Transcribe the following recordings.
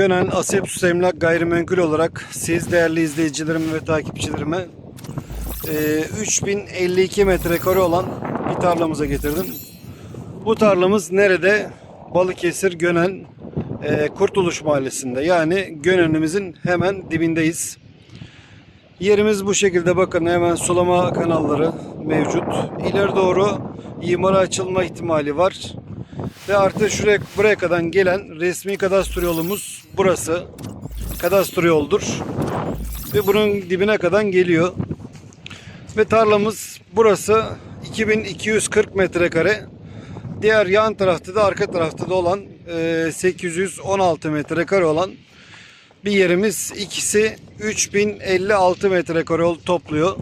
Gönen Asepsus Emlak Gayrimenkul olarak siz değerli izleyicilerime ve takipçilerime e, 3052 metrekare olan bir tarlamıza getirdim. Bu tarlamız nerede? Balıkesir Gönen e, Kurtuluş Mahallesi'nde. Yani Gönen'imizin hemen dibindeyiz. Yerimiz bu şekilde bakın hemen sulama kanalları mevcut. İleri doğru imara açılma ihtimali var. Ve artı şuraya buraya kadar gelen resmi kadastro yolumuz burası. Kadastro yoldur. Ve bunun dibine kadar geliyor. Ve tarlamız burası 2240 metrekare. Diğer yan tarafta da arka tarafta da olan e, 816 metrekare olan bir yerimiz. İkisi 3056 metrekare topluyor.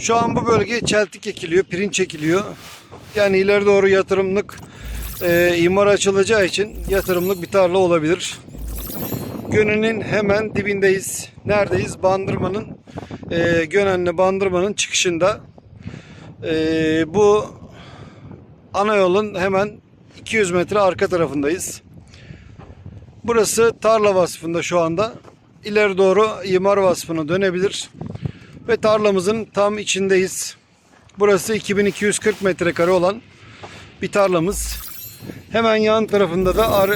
Şu an bu bölge çeltik ekiliyor, pirinç ekiliyor. Yani ileri doğru yatırımlık e, imar açılacağı için yatırımlık bir tarla olabilir. Gönen'in hemen dibindeyiz. Neredeyiz? Bandırma'nın e, Gönen'le Bandırma'nın çıkışında. E, bu ana yolun hemen 200 metre arka tarafındayız. Burası tarla vasfında şu anda. İleri doğru imar vasfına dönebilir. Ve tarlamızın tam içindeyiz. Burası 2240 metrekare olan bir tarlamız. Hemen yan tarafında da ar-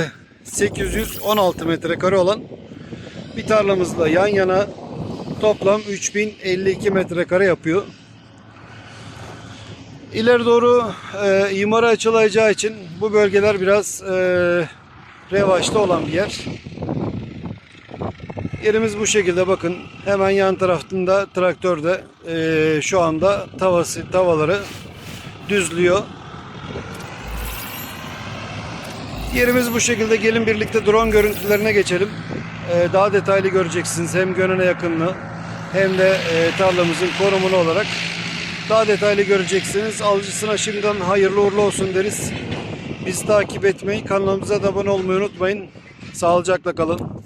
e, 816 metrekare olan bir tarlamızla yan yana toplam 3052 metrekare yapıyor. İleri doğru e, imara açılacağı için bu bölgeler biraz e, revaçta olan bir yer. Yerimiz bu şekilde bakın. Hemen yan tarafında traktörde e, şu anda tavası tavaları düzlüyor. Yerimiz bu şekilde. Gelin birlikte drone görüntülerine geçelim. E, daha detaylı göreceksiniz. Hem Gönen'e yakınlığı hem de e, tarlamızın konumunu olarak daha detaylı göreceksiniz. Alıcısına şimdiden hayırlı uğurlu olsun deriz. Bizi takip etmeyi, kanalımıza da abone olmayı unutmayın. Sağlıcakla kalın.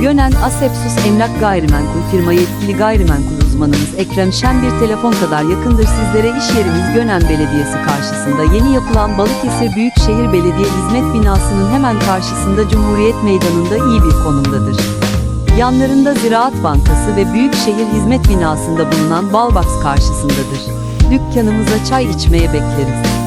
Gönen Asepsus Emlak Gayrimenkul firma yetkili gayrimenkul uzmanımız Ekrem Şen bir telefon kadar yakındır sizlere iş yerimiz Gönen Belediyesi karşısında yeni yapılan Balıkesir Büyükşehir Belediye Hizmet Binası'nın hemen karşısında Cumhuriyet Meydanı'nda iyi bir konumdadır. Yanlarında Ziraat Bankası ve Büyükşehir Hizmet Binası'nda bulunan Balbox karşısındadır. Dükkanımıza çay içmeye bekleriz.